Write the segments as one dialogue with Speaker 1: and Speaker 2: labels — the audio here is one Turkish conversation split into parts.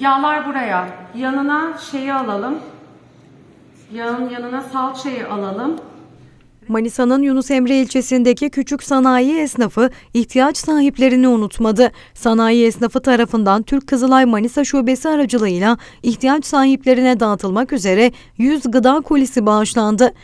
Speaker 1: Yağlar buraya. Yanına şeyi alalım. Yağın yanına salçayı alalım.
Speaker 2: Manisa'nın Yunus Emre ilçesindeki küçük sanayi esnafı ihtiyaç sahiplerini unutmadı. Sanayi esnafı tarafından Türk Kızılay Manisa Şubesi aracılığıyla ihtiyaç sahiplerine dağıtılmak üzere 100 gıda kolisi bağışlandı.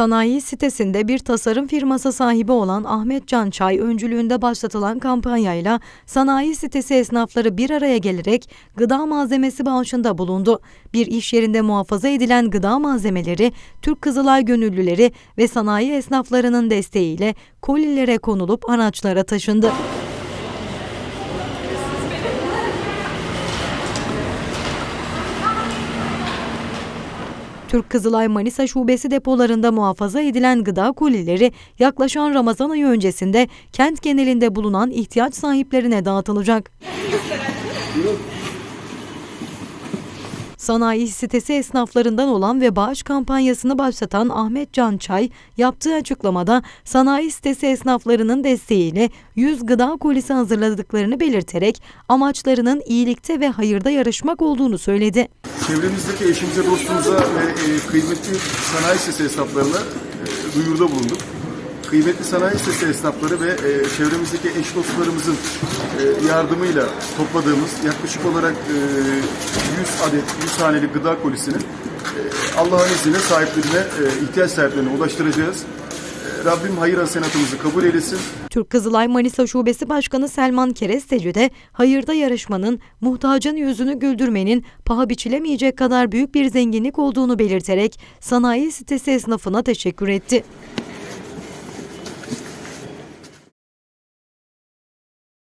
Speaker 2: Sanayi sitesinde bir tasarım firması sahibi olan Ahmet Can Çay öncülüğünde başlatılan kampanyayla sanayi sitesi esnafları bir araya gelerek gıda malzemesi bağışında bulundu. Bir iş yerinde muhafaza edilen gıda malzemeleri Türk Kızılay gönüllüleri ve sanayi esnaflarının desteğiyle kolilere konulup araçlara taşındı. Türk Kızılay Manisa Şubesi depolarında muhafaza edilen gıda kolileri yaklaşan Ramazan ayı öncesinde kent genelinde bulunan ihtiyaç sahiplerine dağıtılacak. Sanayi sitesi esnaflarından olan ve bağış kampanyasını başlatan Ahmet Can Çay yaptığı açıklamada sanayi sitesi esnaflarının desteğiyle 100 gıda kolisi hazırladıklarını belirterek amaçlarının iyilikte ve hayırda yarışmak olduğunu söyledi.
Speaker 3: Çevremizdeki eşimize, dostumuza ve e, kıymetli sanayi sitesi esnaflarına e, duyuruda bulunduk. Kıymetli sanayi sitesi esnafları ve e, çevremizdeki eş dostlarımızın e, yardımıyla topladığımız yaklaşık olarak e, 100 adet 100 haneli gıda kolisini e, Allah'ın izniyle sahiplerine, e, ihtiyaç sahiplerine ulaştıracağız. Rabbim hayır hasenatımızı kabul eylesin.
Speaker 2: Türk Kızılay Manisa Şubesi Başkanı Selman Keresteci de hayırda yarışmanın, muhtacın yüzünü güldürmenin paha biçilemeyecek kadar büyük bir zenginlik olduğunu belirterek sanayi sitesi esnafına teşekkür etti.